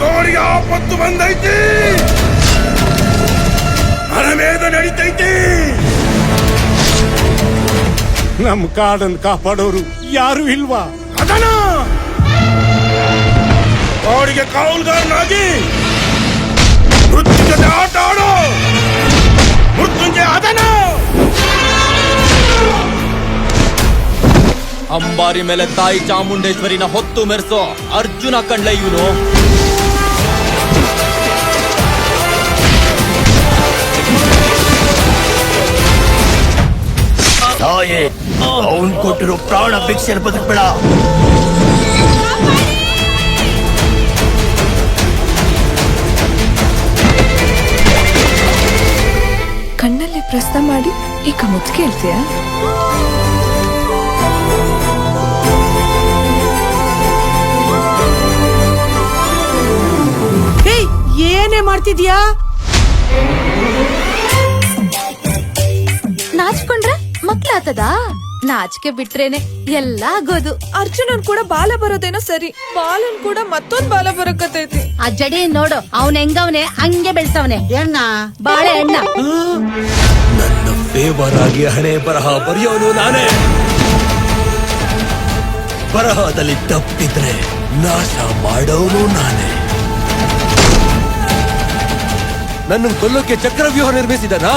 ಕೋರಿಗೆ ಆಪತ್ತು ಬಂದೈತಿ. ಅರಮೇದ ನಡೀತೈತಿ. ನಮ್ ಕಾಡನ್ ಕಾಪಾಡೋರು ಯಾರು ಇಲ್ವಾ? ಅದನ ಕೋಡಿಗೆ ಕಾವಲ್ಗಾರನಾಗಿ ಮೃತ್ಯು ಜೊತೆ ಆಟ ಆಡೋ. ಮೃತ್ಯುಂಜಯ ಅದನ ಅಂಬಾರಿ ಮೇಲೆ ತಾಯಿ ಚಾಮುಂಡೇಶ್ವರಿನ ಹೊತ್ತು ಮೆರೆಸೋ ಅರ್ಜುನ ಕಂಡ್ಲ ಇವನು. ತಾಯಿ ಅವನ್ ಕೊಟ್ಟಿರೋ ಪ್ರಾಣ ಭಿಕ್ಷೆ ಬದುಕ್ಬೇಡ ಕಣ್ಣಲ್ಲಿ ಪ್ರಸ್ತ ಮಾಡಿ ಈಗ ಮುದ್ದು ಕೇಳ್ತೀಯ? ಏಯ್ ಏನೇ ಮಾಡ್ತಿದ್ಯಾ? ಮಕ್ಳಾತದ ನಾಚಿಕೆ ಬಿಟ್ರೇನೆ ಎಲ್ಲ ಆಗೋದು. ಅರ್ಜುನನ್ ಕೂಡ ಬಾಲ ಬರೋದೇನೋ ಸರಿ. ಬಾಲನ್ ಕೂಡ ಮತ್ತೊಂದ್ ಬಾಲ ಬರಕತೈತಿ ಆ ಜಡೆ ನೋಡು ಅವನ್ ಹೆಂಗವನೆ ಹಂಗೆ ಬೆಳ್ಸವನೆ. ಎಣ್ಣ. ಬಾಳೆ ಎಣ್ಣ. ನನ್ನ ಫೇವರ್ ಆಗಿ ಹಣೆ ಬರಹ ಬರೆಯೋನು ನಾನೇ. ಬರಹದಲ್ಲಿ ತಪ್ಪಿದ್ರೆ ನಾಶ ಮಾಡೋನು ನಾನೇ. ನನ್ನ ಕೊಲ್ಲೋಕೆ ಚಕ್ರವ್ಯೂಹ ನಿರ್ಮಿಸಿದನಾ?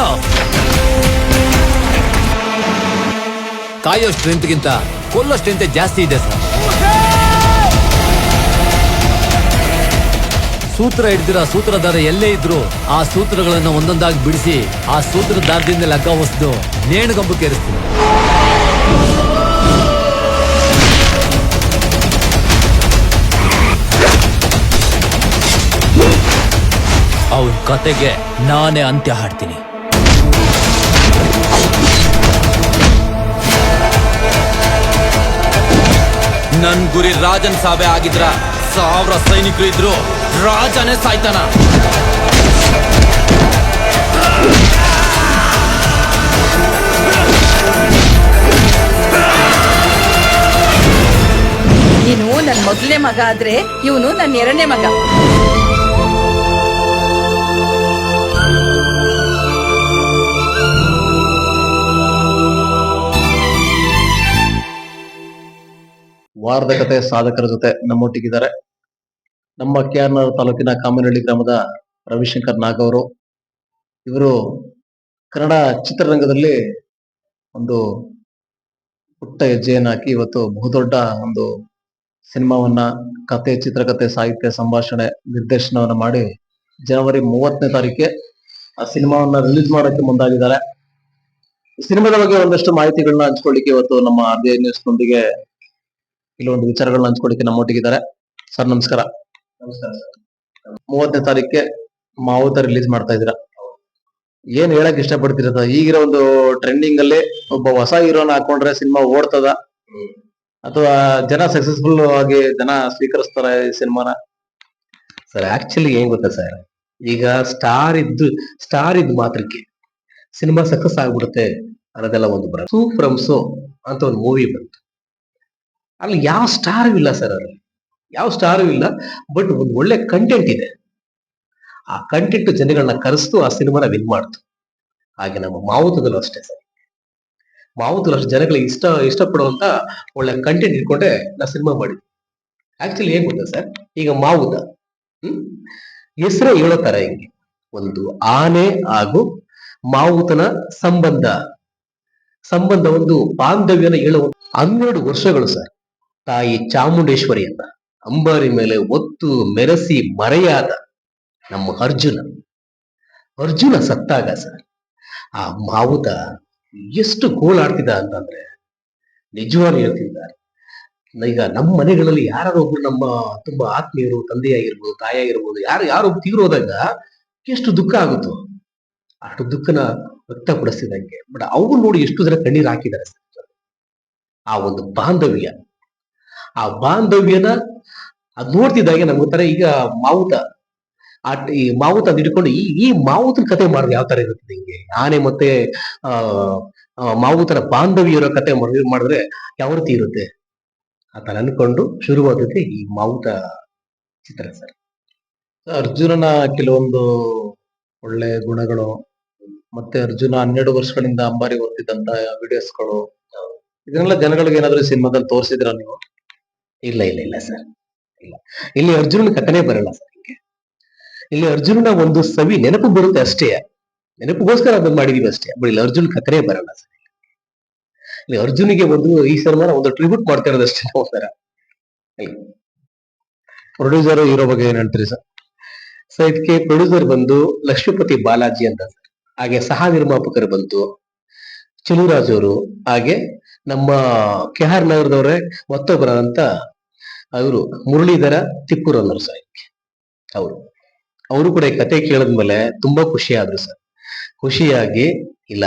ಕಾಯೋ ಸ್ಟ್ರೆಂತ್ಗಿಂತ ಕೊಲ್ಲೋ ಸ್ಟ್ರೆಂತ್ ಜಾಸ್ತಿ ಇದೆ ಸರ್. ಸೂತ್ರ ಹಿಡ್ದಿರೋ ಸೂತ್ರಧಾರ ಎಲ್ಲೇ ಇದ್ರು ಆ ಸೂತ್ರಗಳನ್ನು ಒಂದೊಂದಾಗಿ ಬಿಡಿಸಿ ಆ ಸೂತ್ರಧಾರದಿಂದ ಲಗ್ಗ ಹೊಸ್ದು ನೇಣುಗಂಬು ಏರಿಸ್ತೀನಿ ಅವನ ಕತೆಗೆ ನಾನೇ ಅಂತ್ಯ ಹಾಡ್ತೀನಿ. ನನ್ ಗುರಿ ರಾಜನ್ ಸಾಬೆ ಆಗಿದ್ರ ಸಾವಿರ ಸೈನಿಕರು ಇದ್ರು. ರಾಜನೇ ಸಾಯ್ತಾನ. ನೀನು ನನ್ನ ಮೊದಲನೇ ಮಗ ಆದ್ರೆ ಇವನು ನನ್ನ ಎರಡನೇ ಮಗ. ವಾರದ ಕತೆ ಸಾಧಕರ ಜೊತೆ ನಮ್ಮೊಟ್ಟಿಗಿದ್ದಾರೆ. ನಮ್ಮ ಕೆ ಆರ್ ನಗರ ತಾಲೂಕಿನ ಕಾಮನಹಳ್ಳಿ ಗ್ರಾಮದ ರವಿಶಂಕರ್ ನಾಗ್ ಅವರು ಇವರು ಕನ್ನಡ ಚಿತ್ರರಂಗದಲ್ಲಿ ಒಂದು ಪುಟ್ಟ ಹೆಜ್ಜೆಯನ್ನು ಹಾಕಿ ಇವತ್ತು ಬಹುದೊಡ್ಡ ಒಂದು ಸಿನಿಮಾವನ್ನ, ಕತೆ ಚಿತ್ರಕಥೆ ಸಾಹಿತ್ಯ, ಸಂಭಾಷಣೆ, ನಿರ್ದೇಶನವನ್ನ ಮಾಡಿ ಜನವರಿ ಮೂವತ್ತನೇ ತಾರೀಕಿಗೆ ಆ ಸಿನಿಮಾವನ್ನ ರಿಲೀಸ್ ಮಾಡೋಕೆ ಮುಂದಾಗಿದ್ದಾರೆ. ಸಿನಿಮಾದ ಬಗ್ಗೆ ಒಂದಷ್ಟು ಮಾಹಿತಿಗಳನ್ನ ಹಂಚ್ಕೊಳ್ಳಿಕ್ಕೆ ಇವತ್ತು ನಮ್ಮ ಆರ್ ನ್ಯೂಸ್ ಕೆಲವೊಂದು ವಿಚಾರಗಳನ್ನ ಹಂಚ್ಕೊಳ್ಳಿಕ್ಕೆ ನಮ್ಮೊಟ್ಟಿಗಿದ್ದಾರೆ ಸರ್ ನಮಸ್ಕಾರ. ನಮಸ್ಕಾರ ಮೂವತ್ತನೇ ತಾರೀಕಿಗೆ ಮಾವುತ ರಿಲೀಸ್ ಮಾಡ್ತಾ ಇದ್ದೀರಾ? ಏನ್ ಹೇಳಕ್ ಇಷ್ಟಪಡ್ತೀರ ಸರ್? ಈಗಿರೋ ಒಂದು ಟ್ರೆಂಡಿಂಗ್ ಅಲ್ಲಿ ಒಬ್ಬ ಹೊಸ ಹೀರೋನ ಹಾಕೊಂಡ್ರೆ ಸಿನಿಮಾ ಓಡ್ತದ? ಅಥವಾ ಜನ ಸಕ್ಸಸ್ಫುಲ್ ಆಗಿ ಜನ ಸ್ವೀಕರಿಸ್ತಾರ ಈ ಸಿನಿಮಾನ? ಸರ್ ಆಕ್ಚುಲಿ ಏನ್ ಗೊತ್ತಾ ಸರ್? ಈಗ ಸ್ಟಾರ್ ಇದ್ದು ಸ್ಟಾರ್ ಇದ್ದು ಮಾತ್ರಕ್ಕೆ ಸಿನಿಮಾ ಸಕ್ಸಸ್ ಆಗ್ಬಿಡುತ್ತೆ ಅನ್ನೋದೆಲ್ಲ ಒಂದು ಬರ ಸೂ ಫ್ರಮ್ ಸೋ ಅಂತ ಒಂದು ಮೂವಿ ಬಂತು. ಅಲ್ಲಿ ಯಾವ ಸ್ಟಾರ್ ಇಲ್ಲ ಸರ್ ಅದು ಯಾವ ಸ್ಟಾರು ಇಲ್ಲ ಬಟ್ ಒಂದು ಒಳ್ಳೆ ಕಂಟೆಂಟ್ ಇದೆ. ಆ ಕಂಟೆಂಟ್ ಜನಗಳನ್ನ ಕರೆಸ್ತು, ಆ ಸಿನಿಮಾನ ವಿನ್ ಮಾಡ್ತು. ಹಾಗೆ ನಮ್ಮ ಮಾವುತದಲ್ಲೂ ಅಷ್ಟೇ ಸರ್ ಮಾವುತದಲ್ಲಿ ಅಷ್ಟು ಜನಗಳಿಗೆ ಇಷ್ಟ, ಇಷ್ಟಪಡುವಂತ ಒಳ್ಳೆ ಕಂಟೆಂಟ್ ಇಟ್ಕೊಂಡೆ ನಾ ಸಿನಿಮಾ ಮಾಡಿದ್ವಿ ಆಕ್ಚುಲಿ ಏನ್ ಗೊತ್ತಾ ಸರ್ ಈಗ ಮಾವುತ, ಹ್ಮ್? ಹೆಸರೇ ಹೇಳೋ ತರ ಹಿಂಗೆ. ಒಂದು ಆನೆ ಹಾಗೂ ಮಾವುತನ ಸಂಬಂಧ. ಸಂಬಂಧ ಒಂದು ಬಾಂಧವ್ಯನ ಹೇಳುವ ಹನ್ನೆರಡು ವರ್ಷಗಳು ಸರ್ ತಾಯಿ ಚಾಮುಂಡೇಶ್ವರಿಯನ್ನ ಅಂಬಾರಿ ಮೇಲೆ ಒತ್ತು ಮೆರೆಸಿ ಮರೆಯಾದ ನಮ್ಮ ಅರ್ಜುನ. ಅರ್ಜುನ ಸತ್ತಾಗ ಸರ್, ಆ ಮಾವುತ ಎಷ್ಟು ಗೋಳಾಡ್ತಿದ್ದ ಅಂತಂದ್ರೆ ನಿಜವಾಗಿ ಹೇಳ್ತಿದ್ದಾರೆ. ಈಗ ನಮ್ಮ ಮನೆಗಳಲ್ಲಿ ಯಾರು ಒಬ್ರು ನಮ್ಮ ತುಂಬಾ ಆತ್ಮೀಯರು, ತಂದೆಯಾಗಿರ್ಬೋದು, ತಾಯಿಯಾಗಿರ್ಬೋದು, ಯಾರು ಯಾರು ತೀರೋದಾಗ ಎಷ್ಟು ದುಃಖ ಆಗುತ್ತೋ ಅಷ್ಟು ದುಃಖನ ವ್ಯಕ್ತಪಡಿಸಿದಂಗೆ. ಬಟ್ ಅವ್ರು ನೋಡಿ ಎಷ್ಟು ಜನ ಕಣ್ಣೀರು ಹಾಕಿದ್ದಾರೆ. ಆ ಒಂದು ಬಾಂಧವ್ಯ. ಆ ಬಾಂಧವ್ಯನ ಅದ್ ನೋಡ್ತಿದ್ದಾಗೆ ನಮ್ಗೆ ಗೊತ್ತಾರೆ ಈಗ ಮಾವುತ. ಆ ಈ ಮಾವುತ ಹಿಡ್ಕೊಂಡು ಈ ಈ ಮಾವುತನ ಕತೆ ಮಾಡಿದ್ರೆ ಯಾವ ತರ ಇರುತ್ತೆ ನಿಂಗೆ? ಆನೆ ಮತ್ತೆ, ಆ ಮಾವುತನ ಬಾಂಧವ್ಯ ಇರೋ ಕತೆ ಮಾಡಿದ್ರೆ ಯಾವ ರೀತಿ ಇರುತ್ತೆ? ಆತ ಅನ್ಕೊಂಡು ಈ ಮಾವುತ ಚಿತ್ರ ಸರ್. ಅರ್ಜುನನ ಕೆಲವೊಂದು ಒಳ್ಳೆ ಗುಣಗಳು, ಮತ್ತೆ ಅರ್ಜುನ ಹನ್ನೆರಡು ವರ್ಷಗಳಿಂದ ಅಂಬಾರಿ ಹೊತ್ತಿದ್ದಂತ ವಿಡಿಯೋಸ್ಗಳು ಇದನ್ನೆಲ್ಲ ಜನಗಳಿಗೆ ಏನಾದ್ರು ಸಿನಿಮಾದಲ್ಲಿ ತೋರಿಸಿದ್ರ ನೀವು? ಇಲ್ಲ ಇಲ್ಲ ಇಲ್ಲ ಸರ್. ಇಲ್ಲ. ಇಲ್ಲಿ ಅರ್ಜುನನ ಕಥನೆ ಬರಲ್ಲ ಸರ್ ಹಿಂಗೆ ಇಲ್ಲಿ ಅರ್ಜುನನ ಒಂದು ಸವಿ ನೆನಪು ಬರುತ್ತೆ ಅಷ್ಟೇ. ನೆನಪುಗೋಸ್ಕರ ಅದನ್ನ ಮಾಡಿದೀವಿ ಅಷ್ಟೇ. ಬಟ್ ಇಲ್ಲಿ ಅರ್ಜುನ್ ಕಥನೆ ಬರಲ್ಲ ಸರ್ ಇಲ್ಲಿ. ಅರ್ಜುನಿಗೆ ಒಂದು ಈ ಸರ್ಮಾನ ಒಂದು ಟ್ರಿಬ್ಯೂಟ್ ಮಾಡ್ತಾ ಇರೋದಷ್ಟೇ ನಾವು ಸರ್. ಪ್ರೊಡ್ಯೂಸರ್ ಇರೋ ಬಗ್ಗೆ ಏನ್ ಹೇಳ್ತೀರಿ ಸರ್? ಸೊ ಇದಕ್ಕೆ ಪ್ರೊಡ್ಯೂಸರ್ ಬಂದು ಲಕ್ಷ್ಮೀಪತಿ ಬಾಲಾಜಿ ಅಂತ ಸರ್. ಹಾಗೆ ಸಹ ನಿರ್ಮಾಪಕರು ಬಂತು ಚಿಲುರಾಜ್ ಅವರು ಹಾಗೆ ನಮ್ಮ ಕೆ ಆರ್ ನಗರದವರೇ ಮತ್ತೊಬ್ಬರಂತ ಅವರು ಮುರಳೀಧರ ತಿಪ್ಪೂರ್ ಅನ್ನೋರು ಸರ್ ಅವರು. ಅವರು ಕೂಡ ಈ ಕತೆ ಕೇಳಿದ್ಮೇಲೆ ತುಂಬಾ ಖುಷಿ ಆದ್ರು ಸರ್. ಖುಷಿಯಾಗಿ, ಇಲ್ಲ,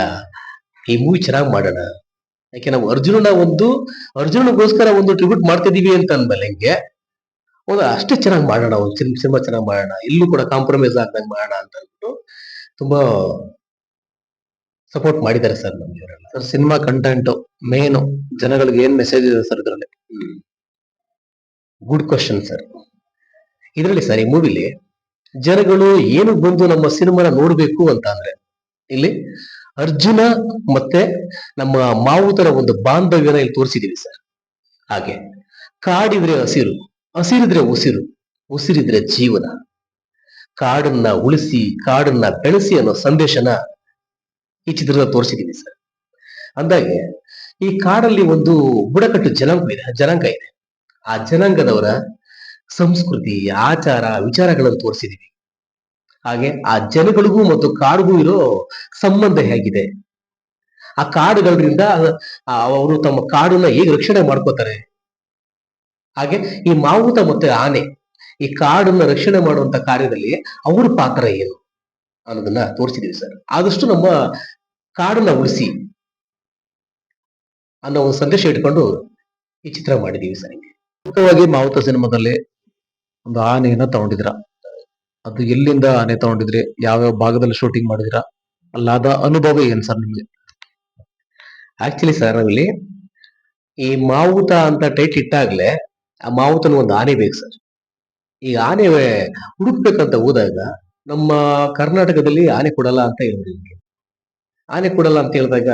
ಈ ಮೂವಿ ಚೆನ್ನಾಗಿ ಮಾಡೋಣ. ಯಾಕೆ ನಾವು ಅರ್ಜುನನ ಒಂದು ಅರ್ಜುನಗೋಸ್ಕರ ಒಂದು ಟ್ರಿಬ್ಯೂಟ್ ಮಾಡ್ತಿದೀವಿ ಅಂತ ಅಂದ್ಮೇಲೆ ಹಿಂಗೆ? ಒಂದು ಅಷ್ಟೇ ಚೆನ್ನಾಗಿ ಮಾಡೋಣ, ಒಂದು ಸಿನಿಮಾ ಚೆನ್ನಾಗಿ ಮಾಡೋಣ, ಇಲ್ಲೂ ಕೂಡ ಕಾಂಪ್ರಮೈಸ್ ಆಗ್ದಂಗೆ ಮಾಡೋಣ ಅಂತ ಅಂದ್ಬಿಟ್ಟು ತುಂಬಾ ಸಪೋರ್ಟ್ ಮಾಡಿದ್ದಾರೆ ಸರ್ ನಮ್ಗೆ ಸರ್ ಸಿನಿಮಾ ಕಂಟೆಂಟ್ ಮೇನ್ ಜನಗಳಿಗೆ ಏನ್ ಮೆಸೇಜ್ ಇದೆ ಸರ್ ಇದರಲ್ಲಿ? ಗುಡ್ ಕ್ವಶನ್ ಸರ್ ಇದರಲ್ಲಿ ಸರ್ ಈ ಮೂವಿಲಿ ಜನಗಳು ಏನು ಬಂದು ನಮ್ಮ ಸಿನಿಮಾನ ನೋಡ್ಬೇಕು ಅಂತ ಅಂದ್ರೆ, ಇಲ್ಲಿ ಅರ್ಜುನ ಮತ್ತೆ ನಮ್ಮ ಮಾವುತರ ಒಂದು ಬಾಂಧವ್ಯನ ಇಲ್ಲಿ ತೋರಿಸಿದೀವಿ ಸರ್ ಹಾಗೆ, ಕಾಡಿದ್ರೆ ಹಸಿರು, ಹಸಿರಿದ್ರೆ ಉಸಿರು, ಉಸಿರಿದ್ರೆ ಜೀವನ. ಕಾಡನ್ನ ಉಳಿಸಿ, ಕಾಡನ್ನ ಬೆಳೆಸಿ ಅನ್ನೋ ಸಂದೇಶನ ಈ ಚಿತ್ರದಲ್ಲಿ ತೋರಿಸಿದೀವಿ ಸರ್. ಅಂದಾಗೆ ಈ ಕಾಡಲ್ಲಿ ಒಂದು ಬುಡಕಟ್ಟು ಜನಾಂಗ ಇದೆ ಜನಾಂಗ ಇದೆ. ಆ ಜನಾಂಗದವರ ಸಂಸ್ಕೃತಿ, ಆಚಾರ, ವಿಚಾರಗಳನ್ನು ತೋರಿಸಿದೀವಿ ಹಾಗೆ ಆ ಜನಗಳಿಗೂ ಮತ್ತು ಕಾಡಿಗೂ ಇರೋ ಸಂಬಂಧ ಹೇಗಿದೆ. ಆ ಕಾಡುಗಳಿಂದ ಅವರು ತಮ್ಮ ಕಾಡನ್ನ ಹೇಗೆ ರಕ್ಷಣೆ ಮಾಡ್ಕೋತಾರೆ. ಹಾಗೆ ಈ ಮಾವುತ ಮತ್ತೆ ಆನೆ ಈ ಕಾಡನ್ನ ರಕ್ಷಣೆ ಮಾಡುವಂತ ಕಾರ್ಯದಲ್ಲಿ ಅವ್ರ ಪಾತ್ರ ಏನು? ಅನ್ನೋದನ್ನ ತೋರಿಸಿದೀವಿ ಸರ್. ಆದಷ್ಟು ನಮ್ಮ ಕಾಡನ್ನ ಉಳಿಸಿ ಅನ್ನೋ ಒಂದು ಸಂದೇಶ ಇಟ್ಕೊಂಡು ಈ ಚಿತ್ರ ಮಾಡಿದೀವಿ ಸರ್ ಮುಖ್ಯವಾಗಿ ಮಾವುತ ಸಿನಿಮಾದಲ್ಲಿ ಒಂದು ಆನೆಯನ್ನ ತಗೊಂಡಿದ್ರ ಅದು ಎಲ್ಲಿಂದ ಆನೆ ತಗೊಂಡಿದ್ರಿ, ಯಾವ್ಯಾವ ಭಾಗದಲ್ಲಿ ಶೂಟಿಂಗ್ ಮಾಡಿದಿರ ಅಲ್ಲಾದ ಅನುಭವ ಏನ್ ಸರ್ ನಿಮ್ಗೆ? ಆಕ್ಚುಲಿ ಸರ್ ಅಲ್ಲಿ ಈ ಮಾವುತ ಅಂತ ಟೈಟ್ ಇಟ್ಟಾಗ್ಲೇ ಆ ಮಾವುತನ ಒಂದು ಆನೆ ಬೇಕು ಸರ್. ಈ ಆನೆ ಹುಡುಕ್ಬೇಕಂತ ಹೋದಾಗ ನಮ್ಮ ಕರ್ನಾಟಕದಲ್ಲಿ ಆನೆ ಕೊಡಲ್ಲ ಅಂತ ಹೇಳಿದ್ರು ನಿಮಗೆ ಆನೆ ಕೊಡಲ್ಲ ಅಂತ ಹೇಳಿದಾಗ,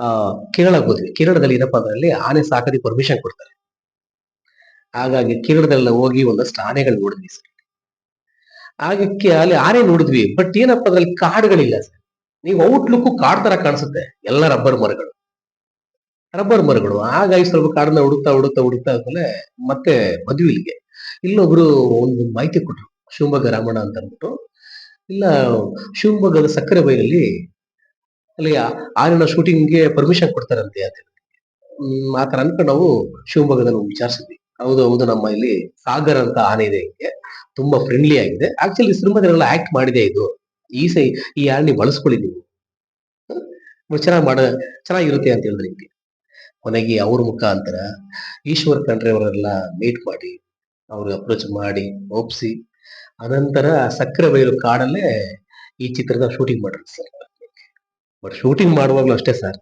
ಆ ಕೇರಳ ಹೋದ್ವಿ ಕೇರಳದಲ್ಲಿ ಏನಪ್ಪ ಅದರಲ್ಲಿ ಆನೆ ಸಾಕೋದಕ್ಕೆ ಪರ್ಮಿಷನ್ ಕೊಡ್ತಾರೆ. ಹಾಗಾಗಿ ಕೇರಳದಲ್ಲ ಹೋಗಿ ಒಂದಷ್ಟು ಆನೆಗಳು ನೋಡಿದ್ವಿ ಸರ್. ಆಗಕ್ಕೆ ಅಲ್ಲಿ ಆನೆ ನೋಡಿದ್ವಿ. ಬಟ್ ಏನಪ್ಪ ಅದ್ರಲ್ಲಿ ಕಾಡುಗಳಿಲ್ಲ ಸರ್. ನೀವು ಔಟ್ಲುಕ್ ಕಾಡ್ ತರ ಕಾಣಿಸುತ್ತೆ. ಎಲ್ಲ ರಬ್ಬರ್ ಮರಗಳು. ರಬ್ಬರ್ ಮರಗಳು. ಹಾಗಾಗಿ ಸ್ವಲ್ಪ ಕಾಡನ್ನ ಹುಡುಕ್ತಾ ಹುಡುಕ್ತಾ ಹುಡುಕ್ತಾ ಆದ್ಮೇಲೆ ಮತ್ತೆ ಮದುವೆ ಇಲ್ಲಿಗೆ. ಇಲ್ಲೊಬ್ರು ಒಂದು ಮಾಹಿತಿ ಕೊಟ್ರು. ಶಿವಮೊಗ್ಗ ರಾಮಣ್ಣ ಅಂತ ಅಂದ್ಬಿಟ್ಟು ಇಲ್ಲ ಶಿವಮೊಗ್ಗದ ಸಕ್ಕರೆ ಬೈಲಲ್ಲಿ ಅಲ್ಲಿ ಆನಿನ ಶೂಟಿಂಗ್ಗೆ ಪರ್ಮಿಷನ್ ಕೊಡ್ತಾರಂತೆ ಅಂತ ಆ ಥರ ಅನ್ಕೊಂಡು ನಾವು ಶಿವಮೊಗ್ಗದಲ್ಲಿ ವಿಚಾರಿಸಿದ್ವಿ. ಹೌದು ಹೌದು ನಮ್ಮ ಇಲ್ಲಿ ಸಾಗರ್ ಅಂತ ಆನೆ ಇದೆ ಹಿಂಗೆ. ತುಂಬಾ ಫ್ರೆಂಡ್ಲಿ ಆಗಿದೆ. ಆಕ್ಚುಲಿ ಸಿನಿಮಾದಲ್ಲೆಲ್ಲ ಆಕ್ಟ್ ಮಾಡಿದೆ ಇದು. ಈ ಸೈ ಈ ಆನೆ ಬಳಸ್ಕೊಳ್ಳಿ ನೀವು ಚೆನ್ನಾಗಿ ಮಾಡ ಚೆನ್ನಾಗಿರುತ್ತೆ ಅಂತ ಹೇಳಿದ್ರೆ ಹಿಂಗೆ. ಕೊನೆಗೆ ಅವ್ರ ಮುಖಾಂತರ ಈಶ್ವರ್ ಕಂಡ್ರೆ ಅವರೆಲ್ಲ ಮೀಟ್ ಮಾಡಿ ಅವ್ರಿಗೆ ಅಪ್ರೋಚ್ ಮಾಡಿ ಒಪ್ಸಿ. ಅನಂತರ ಸಕ್ಕರೆ ಬಯಲು ಕಾಡಲ್ಲೇ ಈ ಚಿತ್ರದ ಶೂಟಿಂಗ್ ಮಾಡ್ರಿ ಸರ್. ಬಟ್ ಶೂಟಿಂಗ್ ಮಾಡುವಾಗಲೂ ಅಷ್ಟೇ ಸರ್.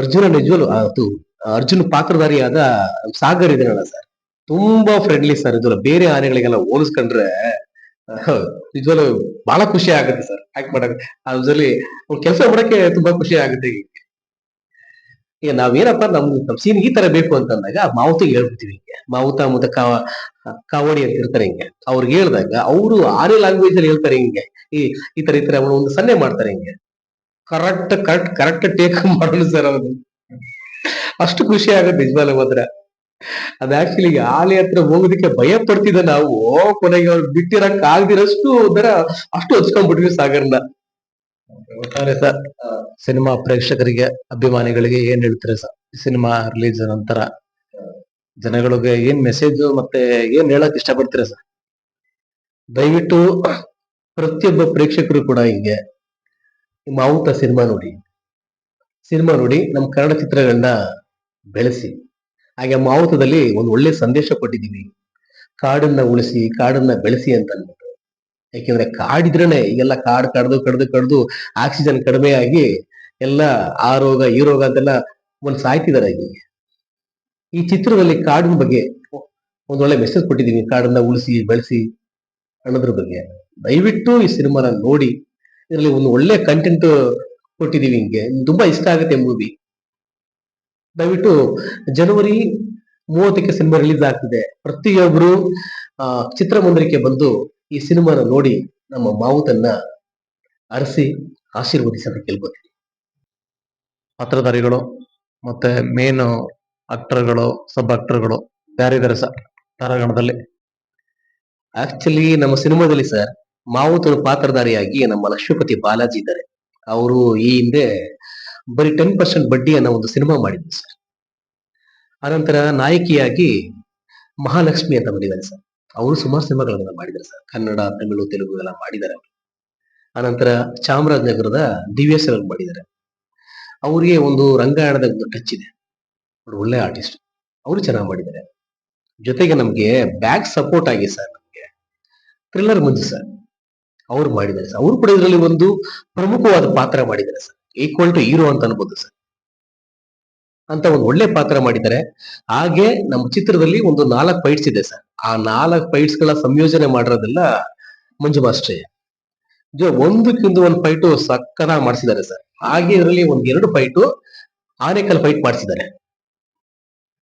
ಅರ್ಜುನ ನಿಜವಲು ಅದು, ಅರ್ಜುನ್ ಪಾತ್ರಧಾರಿಯಾದ ಸಾಗರ್ ಇದನ್ನಲ್ಲ ಸರ್. ತುಂಬಾ ಫ್ರೆಂಡ್ಲಿ ಸರ್ ಇದು ಬೇರೆ ಆನೆಗಳಿಗೆಲ್ಲ ಹೋಲಿಸ್ಕೊಂಡ್ರೆ ನಿಜವಲ್ಲೂ ಬಹಳ ಖುಷಿ ಆಗುತ್ತೆ ಸರ್. ಆಕ್ಟ್ ಮಾಡಕ್ಕೆ. ಅದ್ರಲ್ಲಿ ಕೆಲಸ ಮಾಡಕ್ಕೆ ತುಂಬಾ ಖುಷಿ ಆಗುತ್ತೆ ಈಗ ನಾವೇನಪ್ಪ ನಮ್ಗೆ ನಮ್ ಸೀನ್ ಈ ತರ ಬೇಕು ಅಂತಂದಾಗ ಮಾವುತಿಗೆ ಹೇಳ್ಬಿಡ್ತೀವಿ ಹಿಂಗೆ. ಮಾವುತ ಮುದ ಕಾವ ಕಾವಡಿ ಅಂತ ಇರ್ತಾರೆ ಹಿಂಗೆ. ಅವ್ರಿಗೆ ಹೇಳಿದಾಗ ಅವರು ಆರೇ ಲ್ಯಾಂಗ್ವೇಜ್ ಅಲ್ಲಿ ಹೇಳ್ತಾರೆ ಹಿಂಗೆ. ಈ ಈ ತರ ಈ ತರ ಒಂದು ಸನ್ನೆ ಮಾಡ್ತಾರೆ ಹಿಂಗೆ. ಕರೆಕ್ಟ್ ಕರೆಕ್ಟ್ ಕರೆಕ್ಟ್ ಟೇಕ್ ಮಾಡಲು ಸರ್ ಅವನು ಅಷ್ಟು ಖುಷಿ ಆಗುತ್ತೆ ನಿಜವಾಗ್ಲೂ ಮಾತ್ರ. ಅದ್ ಆಕ್ಚುಲಿ ಆಲೆ ಹತ್ರ ಹೋಗೋದಕ್ಕೆ ಭಯ ಪಡ್ತಿದ್ದ ನಾವು, ಕೊನೆಗೆ ಅವ್ರು ಬಿಟ್ಟಿರಕ್ ಆಗ್ದಿರಷ್ಟು ಒಂಥರ ಅಷ್ಟು ಹಚ್ಕೊಂಡ್ಬಿಟ್ವಿ ಸಾಗರ್ನ. ಒಟ್ಟಾರೆ ಸರ್ ಸಿನಿಮಾ ಪ್ರೇಕ್ಷಕರಿಗೆ, ಅಭಿಮಾನಿಗಳಿಗೆ ಏನ್ ಹೇಳ್ತೀರಾ ಸರ್? ಸಿನಿಮಾ ರಿಲೀಸ್ ನಂತರ, ಜನಗಳಿಗೆ ಏನ್ ಮೆಸೇಜ್ ಮತ್ತೆ ಏನ್ ಹೇಳಕ್ ಇಷ್ಟಪಡ್ತೀರಾ ಸರ್? ದಯವಿಟ್ಟು ಪ್ರತಿಯೊಬ್ಬ ಪ್ರೇಕ್ಷಕರು ಕೂಡ ಹೀಗೆ ನಿಮ್ಮ ಸಿನಿಮಾ ನೋಡಿ. ಸಿನಿಮಾ ನೋಡಿ, ನಮ್ಮ ಕನ್ನಡ ಚಿತ್ರಗಳನ್ನ ಬೆಳೆಸಿ. ಹಾಗೆ ಮಾವುತದಲ್ಲಿ ಒಂದು ಒಳ್ಳೆ ಸಂದೇಶ ಕೊಟ್ಟಿದ್ದೀವಿ. ಕಾಡನ್ನ ಉಳಿಸಿ, ಕಾಡನ್ನ ಬೆಳೆಸಿ ಅಂತ ಅಂದ್ಬಿಟ್ಟು. ಯಾಕೆಂದ್ರೆ ಕಾಡಿದ್ರೇನೆ ಈಗೆಲ್ಲ ಕಾಡ್ ಕಡ್ದು ಕಡ್ದು ಕಡ್ದು ಆಕ್ಸಿಜನ್ ಕಡಿಮೆ ಆಗಿ ಎಲ್ಲ ಆ ರೋಗ ಈ ರೋಗ ಅಂತೆಲ್ಲ ಒಂದು ಸಾಯ್ತಿದಾರೆ ಈಗ ಈ ಚಿತ್ರದಲ್ಲಿ ಕಾಡಿನ ಬಗ್ಗೆ ಒಂದೊಳ್ಳೆ ಮೆಸೇಜ್ ಕೊಟ್ಟಿದ್ದೀನಿ. ಕಾಡನ್ನ ಉಳಿಸಿ, ಬೆಳೆಸಿ ಅನ್ನೋದ್ರ ಬಗ್ಗೆ. ದಯವಿಟ್ಟು ಈ ಸಿನಿಮಾನ ನೋಡಿ. ಇದರಲ್ಲಿ ಒಂದು ಒಳ್ಳೆ ಕಂಟೆಂಟ್ ಕೊಟ್ಟಿದ್ದೀವಿ ಹಿಂಗೆ. ತುಂಬಾ ಇಷ್ಟ ಆಗುತ್ತೆ ಮೂವಿ ದಯವಿಟ್ಟು ಜನವರಿ ಮೂವತ್ತಕ್ಕೆ ಸಿನಿಮಾ ರಿಲೀಸ್ ಆಗ್ತಿದೆ. ಪ್ರತಿಯೊಬ್ರು ಚಿತ್ರಮಂದಿರಕ್ಕೆ ಬಂದು ಈ ಸಿನಿಮಾನ ನೋಡಿ ನಮ್ಮ ಮಾವುತನ್ನ ಅರಸಿ ಆಶೀರ್ವದಿಸಲು ಕೇಳ್ಕೊತೀನಿ ಪಾತ್ರಧಾರಿಗಳು ಮತ್ತೆ ಮೇನ್ ಆಕ್ಟರ್ಗಳು ಸಬ್ ಆಕ್ಟರ್ಗಳು ಯಾರಿದ್ದಾರೆ ಸರ್ ತಾರಾಗಣದಲ್ಲಿ. ಆಕ್ಚುಲಿ ನಮ್ಮ ಸಿನಿಮಾದಲ್ಲಿ ಸರ್ ಮಾವುತನ ಪಾತ್ರಧಾರಿಯಾಗಿ ನಮ್ಮ ಲಕ್ಷ್ಮೀಪತಿ ಬಾಲಾಜಿ ಇದ್ದಾರೆ. ಅವರು ಈ ಹಿಂದೆ ಬರೀ ಟೆನ್ ಪರ್ಸೆಂಟ್ ಬಡ್ಡಿ ಅನ್ನೋ ಒಂದು ಸಿನಿಮಾ ಮಾಡಿದ್ರು ಸರ್ ಅನಂತರ ನಾಯಕಿಯಾಗಿ ಮಹಾಲಕ್ಷ್ಮಿ ಅಂತ ಬಂದಿದ್ದಾರೆ ಸರ್ ಅವರು ಸುಮಾರು ಸಿನಿಮಾಗಳನ್ನ ಮಾಡಿದ್ದಾರೆ ಸರ್. ಕನ್ನಡ, ತಮಿಳು, ತೆಲುಗು ಎಲ್ಲ ಮಾಡಿದ್ದಾರೆ ಅವರು. ಅನಂತರ ಚಾಮರಾಜನಗರದ ದಿವ್ಯೇಶ್ವರ ಮಾಡಿದ್ದಾರೆ. ಅವರಿಗೆ ಒಂದು ರಂಗಾಯಣದ ಒಂದು ಟಚ್ ಇದೆ. ಅವರು ಒಳ್ಳೆ ಆರ್ಟಿಸ್ಟ್ ಅವರು ಚೆನ್ನಾಗಿ ಮಾಡಿದ್ದಾರೆ. ಜೊತೆಗೆ ನಮಗೆ ಬ್ಯಾಕ್ ಸಪೋರ್ಟ್ ಆಗಿ ಸರ್ ನಮಗೆ ಥ್ರಿಲ್ಲರ್ ಮಂಜು ಸರ್. ಅವ್ರು ಮಾಡಿದ್ದಾರೆ ಸರ್. ಅವರು ಕೂಡ ಇದರಲ್ಲಿ ಒಂದು ಪ್ರಮುಖವಾದ ಪಾತ್ರ ಮಾಡಿದ್ದಾರೆ ಸರ್. ಈಕ್ವಲ್ ಟು ಹೀರೋ ಅಂತ ಅನ್ಬೋದು ಸರ್. ಅಂತ ಒಂದು ಒಳ್ಳೆ ಪಾತ್ರ ಮಾಡಿದ್ದಾರೆ. ಹಾಗೆ ನಮ್ಮ ಚಿತ್ರದಲ್ಲಿ ಒಂದು ನಾಲ್ಕು ಫೈಟ್ಸ್ ಇದೆ ಸರ್. ಆ ನಾಲ್ಕು ಫೈಟ್ಸ್ಗಳ ಸಂಯೋಜನೆ ಮಾಡಿರೋದೆಲ್ಲ ಮಂಜು ಮಾಸ್ಟ್ರಿ ಜೊ, ಒಂದಕ್ಕಿಂತ ಒಂದು ಫೈಟು ಸಕ್ಕನ ಮಾಡಿಸಿದ್ದಾರೆ ಸರ್. ಹಾಗೆ ಇದರಲ್ಲಿ ಒಂದ್ ಎರಡು ಫೈಟು ಆನೆಕಲ್ ಫೈಟ್ ಮಾಡಿಸಿದ್ದಾರೆ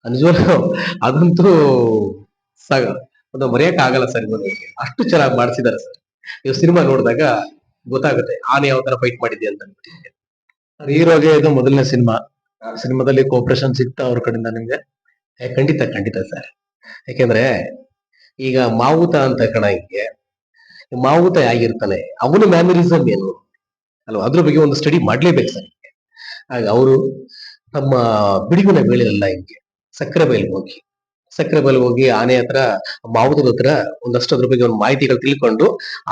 ನಿಜವಾಗ್ಲೂ ಅದಂತೂ ಸಾಗ ಒಂದು ಮರೆಯಕ್ ಆಗಲ್ಲ ಸರ್ ಇವತ್ತು ಅಷ್ಟು ಚೆನ್ನಾಗಿ ಮಾಡಿಸಿದ್ದಾರೆ ಸರ್. ನೀವು ಸಿನಿಮಾ ನೋಡಿದಾಗ ಗೊತ್ತಾಗುತ್ತೆ ಆನೆ ಯಾವ ತರ ಫೈಟ್ ಮಾಡಿದೆ ಅಂತ. ಹೀರೋಗೆ ಇದು ಮೊದಲನೇ ಸಿನಿಮಾ. ಸಿನಿಮಾದಲ್ಲಿ ಕೋಪರೇಷನ್ ಸಿಗ್ತಾ ಅವ್ರ ಕಡೆಯಿಂದ ನಿಮ್ಗೆ. ಖಂಡಿತ ಖಂಡಿತ ಸರ್. ಯಾಕೆಂದ್ರೆ ಈಗ ಮಾವುತ ಅಂತ ಕಣ ಹಿಂಗೆ ಮಾವುತ ಆಗಿರ್ತಾನೆ ಅವನು ಮ್ಯಾನರಿಸಮ್ ಏನು? ಅಲ್ವಾ? ಅದ್ರ ಬಗ್ಗೆ ಒಂದು ಸ್ಟಡಿ ಮಾಡ್ಲೇಬೇಕು ಸರ್ ಆಗ ಅವರು ತಮ್ಮ ಬಿಡುವಿನ ವೇಳೆಯಲ್ಲ ಹಿಂಗೆ ಸಕ್ಕರೆ ಬೈಲ್ ಹೋಗಿ, ಸಕ್ಕರೆ ಬೈಲ್ ಹೋಗಿ ಆನೆ ಹತ್ರ, ಮಾವುತದ ಹತ್ರ ಒಂದಷ್ಟು ಅದ್ರ ಬಗ್ಗೆ ಒಂದು ಮಾಹಿತಿಗಳು ತಿಳ್ಕೊಂಡು,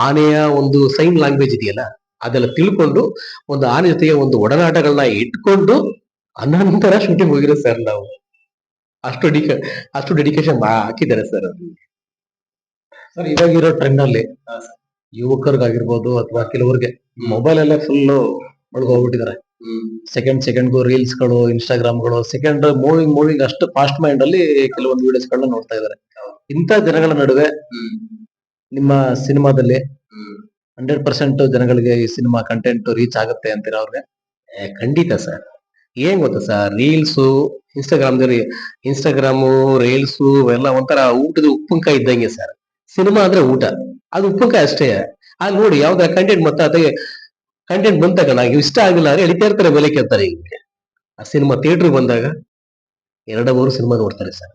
ಆನೆಯ ಒಂದು ಸೈನ್ ಲ್ಯಾಂಗ್ವೇಜ್ ಇದೆಯಲ್ಲ, ಅದೆಲ್ಲ ತಿಳ್ಕೊಂಡು ಒಂದು ಆನೆ ಜೊತೆಗೆ ಒಂದು ಒಡನಾಟಗಳನ್ನ ಇಟ್ಕೊಂಡು ಅನಂತರ ಶೂಟಿಂಗ್ ಹೋಗಿರೋ ಸರ್ ನಾವು. ಅಷ್ಟು ಡಿಕ ಅಷ್ಟು ಡೆಡಿಕೇಶನ್ ಹಾಕಿದ್ದಾರೆ ಸರ್ ಸರ್ ಇವಾಗ ಇರೋ ಟ್ರೆಂಡ್ ಅಲ್ಲಿ ಯುವಕರಿಗಾಗಿರ್ಬೋದು ಅಥವಾ ಕೆಲವರಿಗೆ ಮೊಬೈಲ್ ಅಲ್ಲೇ ಫುಲ್ ಒಳಗೋಗ್ಬಿಟ್ಟಿದ್ದಾರೆ ಸೆಕೆಂಡ್ ಸೆಕೆಂಡ್ಗೂ ರೀಲ್ಸ್ಗಳು ಇನ್ಸ್ಟಾಗ್ರಾಮ್ಗಳು ಸೆಕೆಂಡ್ ಮೂವಿಂಗ್ ಮೂವಿಂಗ್ ಅಷ್ಟು ಫಾಸ್ಟ್ ಮೈಂಡ್ ಅಲ್ಲಿ ಕೆಲವೊಂದು ವಿಡಿಯೋಸ್ ಗಳನ್ನ ನೋಡ್ತಾ ಇದ್ದಾರೆ. ಇಂತ ಜನಗಳ ನಡುವೆ ನಿಮ್ಮ ಸಿನಿಮಾದಲ್ಲಿ ಹಂಡ್ರೆಡ್ ಪರ್ಸೆಂಟ್ ಜನಗಳಿಗೆ ಈ ಸಿನಿಮಾ ಕಂಟೆಂಟ್ ರೀಚ್ ಆಗುತ್ತೆ ಅಂತೀರಾ ಅವ್ರಿಗೆ? ಖಂಡಿತ ಸರ್ ಏನ್ ಗೊತ್ತಾ sir reels Instagram Instagram reels ಎಲ್ಲ ಒಂಥರ ಊಟದ ಉಪ್ಪಿನಕಾಯಿ ಇದ್ದಂಗೆ ಸರ್ ಸಿನಿಮಾ ಅಂದ್ರೆ ಊಟ. ಅದು ಉಪ್ಪಕ್ಕೆ ಅಷ್ಟೇ. ಆಗ ನೋಡಿ ಯಾವ್ದಾರ ಕಂಟೆಂಟ್ ಮತ್ತೆ ಅದಕ್ಕೆ ಕಂಟೆಂಟ್ ಬಂದ ತಗೊಂಡ ಇಷ್ಟ ಆಗಿಲ್ಲ ಅಂದ್ರೆ ಎಳಿತಾ ಇರ್ತಾರೆ ಬೆಲೆ? ಕೇಳ್ತಾರೆ ಹಿಂಗೆ. ಆ ಸಿನಿಮಾ ಥಿಯೇಟರ್ ಬಂದಾಗ ಎರಡು ಅವರು ಸಿನಿಮಾ ನೋಡ್ತಾರೆ ಸರ್.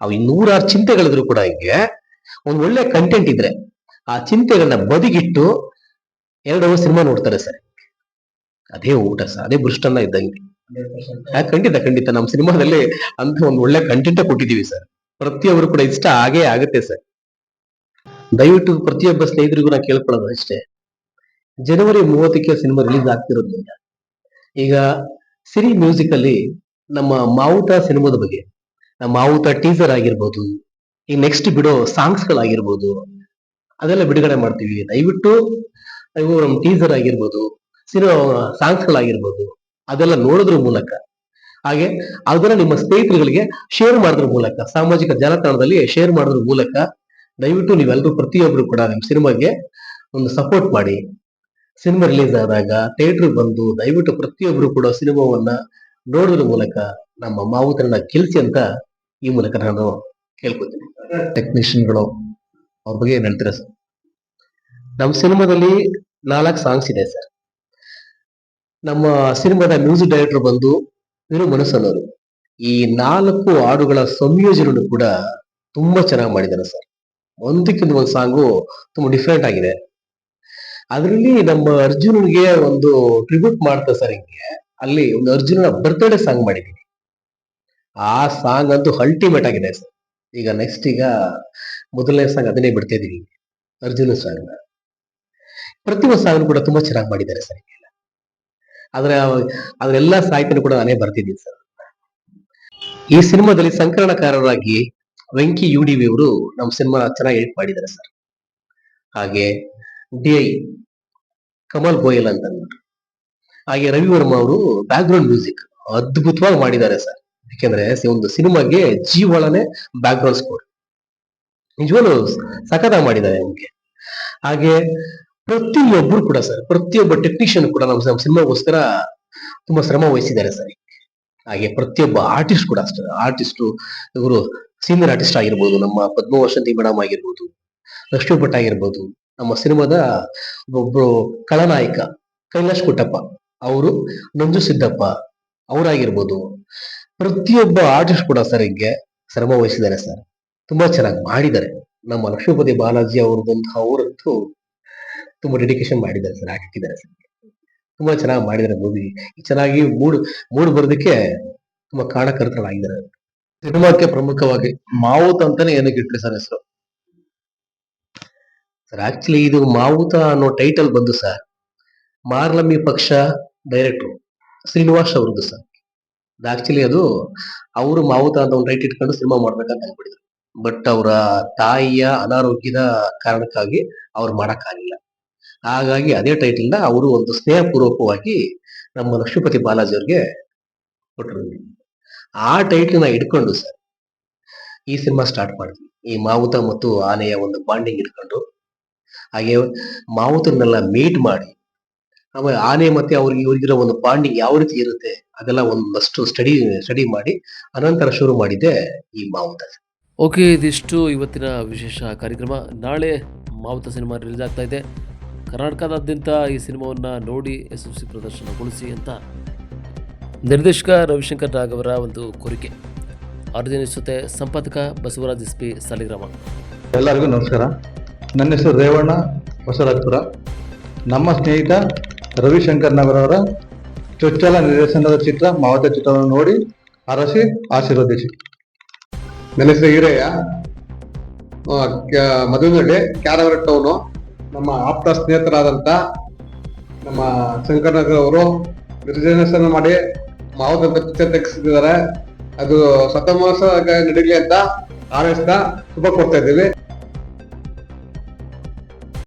ಅವು ನೂರಾರು ಚಿಂತೆಗಳಿದ್ರು ಕೂಡ ಹಿಂಗೆ. ಒಂದು ಒಳ್ಳೆ ಕಂಟೆಂಟ್ ಇದ್ರೆ ಆ ಚಿಂತೆಗಳನ್ನ ಬದಿಗಿಟ್ಟು ಎರಡು ಅವರ್ ಸಿನಿಮಾ ನೋಡ್ತಾರೆ ಸರ್. ಅದೇ ಊಟ ಸರ್. ಅದೇ ಬೃಷ್ಟನ್ನ ಇದ್ದಂಗೆ. ಖಂಡಿತ ಖಂಡಿತ. ನಮ್ಮ ಸಿನಿಮಾದಲ್ಲಿ ಅಂತ ಒಂದು ಒಳ್ಳೆ ಕಂಟೆಂಟ್ ಕೊಟ್ಟಿದ್ದೀವಿ ಸರ್. ಪ್ರತಿಯೊಬ್ಬರು ಕೂಡ ಇಷ್ಟ ಆಗೇ ಆಗುತ್ತೆ ಸರ್. ದಯವಿಟ್ಟು ಪ್ರತಿಯೊಬ್ಬ ಸ್ನೇಹಿತರಿಗೂ ನಾ ಕೇಳ್ಕೊಳ್ಳೋದು ಅಷ್ಟೇ. ಜನವರಿ ಮೂವತ್ತಕ್ಕೆ ಸಿನಿಮಾ ರಿಲೀಸ್ ಆಗ್ತಿರೋದ್ರಿಂದ. ಈಗ ಸಿರಿ ಮ್ಯೂಸಿಕ್ ಅಲ್ಲಿ ನಮ್ಮ ಮಾವುತ ಸಿನಿಮಾದ ಬಗ್ಗೆ, ನಮ್ಮ ಮಾವುತ ಟೀಸರ್ ಆಗಿರ್ಬೋದು, ಈ ನೆಕ್ಸ್ಟ್ ಬಿಡೋ ಸಾಂಗ್ಸ್ ಗಳಾಗಿರ್ಬೋದು, ಅದೆಲ್ಲ ಬಿಡುಗಡೆ ಮಾಡ್ತೀವಿ. ದಯವಿಟ್ಟು ನಮ್ಮ ಟೀಸರ್ ಆಗಿರ್ಬೋದು, ಸಿನಿಮಾ ಸಾಂಗ್ಸ್ ಗಳಾಗಿರ್ಬೋದು, ಅದೆಲ್ಲ ನೋಡೋದ್ರ ಮೂಲಕ, ಹಾಗೆ ಅದನ್ನ ನಿಮ್ಮ ಸ್ನೇಹಿತರುಗಳಿಗೆ ಶೇರ್ ಮಾಡೋದ್ರ ಮೂಲಕ, ಸಾಮಾಜಿಕ ಜಾಲತಾಣದಲ್ಲಿ ಶೇರ್ ಮಾಡೋದ್ರ ಮೂಲಕ ದಯವಿಟ್ಟು ನೀವೆಲ್ಲರೂ ಪ್ರತಿಯೊಬ್ಬರು ಕೂಡ ನಿಮ್ಮ ಸಿನಿಮಾಗೆ ಒಂದು ಸಪೋರ್ಟ್ ಮಾಡಿ. ಸಿನಿಮಾ ರಿಲೀಸ್ ಆದಾಗ ಥಿಯೇಟರ್ ಬಂದು ದಯವಿಟ್ಟು ಪ್ರತಿಯೊಬ್ರು ಕೂಡ ಸಿನಿಮಾವನ್ನ ನೋಡೋದ್ರ ಮೂಲಕ ನಮ್ಮ ಮಾವುತರನ್ನ ಗೆಲ್ಸಿ ಅಂತ ಈ ಮೂಲಕ ನಾನು ಕೇಳ್ಕೊತೀನಿ. ಟೆಕ್ನಿಷಿಯನ್ಗಳು ಅವ್ರ ಬಗ್ಗೆ ಏನ್ ಸರ್ ನಮ್ಮ ಸಿನಿಮಾದಲ್ಲಿ ನಾಲ್ಕು ಸಾಂಗ್ಸ್ ಇದೆ ಸರ್ ನಮ್ಮ ಸಿನಿಮಾದ ಮ್ಯೂಸಿಕ್ ಡೈರೆಕ್ಟರ್ ಬಂದು ವೀರು ಮನಸ್ಸನ್ನೋರು ಈ ನಾಲ್ಕು ಹಾಡುಗಳ ಸಂಯೋಜನೆ ಕೂಡ ತುಂಬಾ ಚೆನ್ನಾಗಿ ಮಾಡಿದ್ದಾರೆ ಸರ್ ಒಂದಕ್ಕಿಂತ ಒಂದು ಸಾಂಗು ತುಂಬಾ ಡಿಫ್ರೆಂಟ್ ಆಗಿದೆ. ಅದರಲ್ಲಿ ನಮ್ಮ ಅರ್ಜುನ್ಗೆ ಒಂದು ಟ್ರಿಬ್ಯೂಟ್ ಮಾಡ್ತಾ ಸರ್ ಹಿಂಗೆ. ಅಲ್ಲಿ ಒಂದು ಅರ್ಜುನನ ಬರ್ತ್ಡೇ ಸಾಂಗ್ ಮಾಡಿದೀನಿ ಆ ಸಾಂಗ್ ಅಂತೂ ಅಲ್ಟಿಮೇಟ್ ಆಗಿದೆ ಸರ್ ಈಗ ನೆಕ್ಸ್ಟ್ ಈಗ ಮೊದಲನೇ ಸಾಂಗ್ ಅದನ್ನೇ ಬಿಡ್ತಾ ಇದೀವಿ ಅರ್ಜುನ ಸಾಂಗ್ ಪ್ರತಿಯೊಂದು ಸಾಂಗ್ ಕೂಡ ತುಂಬಾ ಚೆನ್ನಾಗಿ ಮಾಡಿದ್ದಾರೆ ಸರ್ ಆದ್ರೆ ಅದ್ರೆಲ್ಲ ಸಾಹಿತ್ಯನೂ ಕೂಡ ನಾನೇ ಬರ್ತಿದ್ದೀನಿ ಸರ್ ಈ ಸಿನಿಮಾದಲ್ಲಿ ಸಂಕಲನಕಾರರಾಗಿ ವೆಂಕಿ ಯು ಡಿ ವಿ ಅವರು ನಮ್ಮ ಸಿನಿಮಾ ಚೆನ್ನಾಗಿ ಎಡಿಟ್ ಮಾಡಿದ್ದಾರೆ ಸರ್. ಹಾಗೆ ಡಿ ಐ ಕಮಲ್ ಗೋಯಲ್ ಅಂತ ಅಂದ್ಬಿಟ್ಟು. ಹಾಗೆ ರವಿ ವರ್ಮ ಅವರು ಬ್ಯಾಕ್ ಗ್ರೌಂಡ್ ಮ್ಯೂಸಿಕ್ ಅದ್ಭುತವಾಗಿ ಮಾಡಿದ್ದಾರೆ ಸರ್. ಯಾಕೆಂದ್ರೆ ಒಂದು ಸಿನಿಮಾಗೆ ಜೀವಳನೆ ಬ್ಯಾಕ್ ಗ್ರೌಂಡ್ ಸ್ಕೋರ್ ನಿಜವಾಗ್ಲು ಸಖತ್ತಾಗಿ ಮಾಡಿದ್ದಾರೆ ನಮಗೆ ಹಾಗೆ ಪ್ರತಿಯೊಬ್ಬರು ಕೂಡ ಸರ್, ಪ್ರತಿಯೊಬ್ಬ ಟೆಕ್ನಿಷಿಯನ್ ಕೂಡ ನಮ್ಮ ಸಿನಿಮಾಗೋಸ್ಕರ ತುಂಬಾ ಶ್ರಮ ವಹಿಸಿದ್ದಾರೆ ಸರ್. ಹಾಗೆ ಪ್ರತಿಯೊಬ್ಬ ಆರ್ಟಿಸ್ಟ್ ಕೂಡ ಅಷ್ಟೇ. ಆರ್ಟಿಸ್ಟ್ ಇವರು ಸೀನಿಯರ್ ಆರ್ಟಿಸ್ಟ್ ಆಗಿರ್ಬೋದು, ನಮ್ಮ ಪದ್ಮ ವಸಂತಿ ಮೇಡಮ್ ಆಗಿರ್ಬೋದು ಲಕ್ಷ್ಮೀ ಭಟ್ ಆಗಿರ್ಬೋದು, ನಮ್ಮ ಸಿನಿಮಾದ ಒಬ್ಬರು ಕಳನಾಯಕ ಕೈಲಾಶ್ ಕುಟ್ಟಪ್ಪ ಅವರು, ನಂಜು ಸಿದ್ದಪ್ಪ ಅವರಾಗಿರ್ಬೋದು. ಪ್ರತಿಯೊಬ್ಬ ಆರ್ಟಿಸ್ಟ್ ಕೂಡ ಸರ್ ಹಿಂಗೆ ಶ್ರಮ ವಹಿಸಿದ್ದಾರೆ ಸರ್ ತುಂಬಾ ಚೆನ್ನಾಗಿ ಮಾಡಿದ್ದಾರೆ. ನಮ್ಮ ಲಕ್ಷ್ಮೀಪತಿ ಬಾಲಾಜಿ ಅವ್ರದ್ದಂತಹ ಅವರಂತೂ ತುಂಬಾ ಡೆಡಿಕೇಶನ್ ಮಾಡಿದ್ದಾರೆ ಸರ್ ಹಾಕಿದ್ದಾರೆ ಸರ್ ತುಂಬಾ ಚೆನ್ನಾಗಿ ಮಾಡಿದ್ದಾರೆ ಮೂವಿ ಚೆನ್ನಾಗಿ ಮೂಡ್ ಮೂಡ್ ಬರೋದಕ್ಕೆ ತುಂಬಾ ಕಾರಣಕರ್ತರಾಗಿದ್ದಾರೆ. ಸಿನಿಮಾಕ್ಕೆ ಪ್ರಮುಖವಾಗಿ ಮಾವುತ ಅಂತಾನೆ ಏನಕ್ಕೆ ಇಟ್ರಿ ಸರ್ ಹೆಸರು? ಸರ್ ಆಕ್ಚುಲಿ ಇದು ಮಾವುತ ಅನ್ನೋ ಟೈಟಲ್ ಬಂದು ಸರ್ ಮಾರ್ಲಮ್ಮಿ ಪಕ್ಷ ಡೈರೆಕ್ಟ್ರು ಶ್ರೀನಿವಾಸ್ ಅವ್ರದ್ದು ಸರ್. ಆಕ್ಚುಲಿ ಅದು ಅವರು ಮಾವುತ ಅಂತ ಒಂದು ಟೈಟ್ ಇಟ್ಕೊಂಡು ಸಿನಿಮಾ ಮಾಡ್ಬೇಕಂತ ಅನ್ಬಿಟ್ಟಿದ್ರು ಬಟ್ ಅವರ ತಾಯಿಯ ಅನಾರೋಗ್ಯದ ಕಾರಣಕ್ಕಾಗಿ ಅವ್ರು ಮಾಡಕ್ಕಾಗಿಲ್ಲ. ಹಾಗಾಗಿ ಅದೇ ಟೈಟಲ್ನ ಅವರು ಒಂದು ಸ್ನೇಹಪೂರ್ವಕವಾಗಿ ನಮ್ಮ ಲಕ್ಷ್ಮೀಪತಿ ಬಾಲಾಜಿ ಅವ್ರಿಗೆ ಕೊಟ್ಟರು ಆ ಟೈಟ್ಲ್ನ ಇಟ್ಕೊಂಡು ಸರ್, ಈ ಸಿನಿಮಾ ಸ್ಟಾರ್ಟ್ ಮಾಡಿದ್ವಿ. ಈ ಮಾವುತ ಮತ್ತು ಆನೆಯ ಒಂದು ಬಾಂಡಿಂಗ್ ಇಟ್ಕೊಂಡು, ಹಾಗೆ ಮಾವುತನ್ನೆಲ್ಲ ಮೀಟ್ ಮಾಡಿ, ಆಮೇಲೆ ಆನೆ ಮತ್ತೆ ಅವ್ರಿಗೆ ಇವ್ರಿಗಿರೋ ಒಂದು ಬಾಂಡಿಂಗ್ ಯಾವ ರೀತಿ ಇರುತ್ತೆ ಅದೆಲ್ಲ ಒಂದಷ್ಟು ಸ್ಟಡಿ ಸ್ಟಡಿ ಮಾಡಿ, ಅನಂತರ ಶುರು ಮಾಡಿದ್ದೆ ಈ ಮಾವುತ ಓಕೆ, ಇದಿಷ್ಟು ಇವತ್ತಿನ ವಿಶೇಷ ಕಾರ್ಯಕ್ರಮ. ನಾಳೆ ಮಾವುತ ಸಿನಿಮಾ ರಿಲೀಸ್ ಆಗ್ತಾ ಇದೆ. ಕರ್ನಾಟಕದಾದ್ಯಂತ ಈ ಸಿನಿಮಾವನ್ನು ನೋಡಿ ಯಶಸ್ವಿ ಪ್ರದರ್ಶನಗೊಳಿಸಿ ಅಂತ ನಿರ್ದೇಶಕ ರವಿಶಂಕರ್ ನಾಗ್ ಅವರ ಒಂದು ಕೋರಿಕೆ. ಆರ್ಜನಿಸುತ್ತೆ ಸಂಪಾದಕ ಬಸವರಾಜ್ ಎಸ್ ಪಿ ಸಾಲಿಗ್ರಾಮ. ಎಲ್ಲರಿಗೂ ನಮಸ್ಕಾರ. ನನ್ನ ಹೆಸರು ರೇವಣ್ಣ ಹೊಸರಾಜ್ಪುರ. ನಮ್ಮ ಸ್ನೇಹಿತ ರವಿಶಂಕರ್ ನಗರವರ ಚೊಚ್ಚಲ ನಿರ್ದೇಶನದ ಚಿತ್ರ ಮಾವತ ಚಿತ್ರವನ್ನು ನೋಡಿ ಅರಸಿ ಆಶೀರ್ವದಿಸಿ. ನನ್ನ ಹೆಸರು ಈರಯ್ಯ ಮದುವೆನಲ್ಲಿ ಕ್ಯಾರವರ ಟೌನು ನಮ್ಮ ಆಪ್ತ ಸ್ನೇಹಿತರಾದಂಥ ನಮ್ಮ ಶಂಕರ್ ನಗರ್ ಅವರು ನಿರ್ದೇಶನ ಮಾಡಿ ಮಾವತ ಪಿಕ್ಚರ್ ತೆಗೆಸಿದ್ದಾರೆ ಅದು ಸತಮಾಸ ನಡೀಲಿ ಅಂತ ಆರೈಸ್ತಾ ಶುಭ ಕೊಡ್ತಾ ಇದ್ದೀವಿ.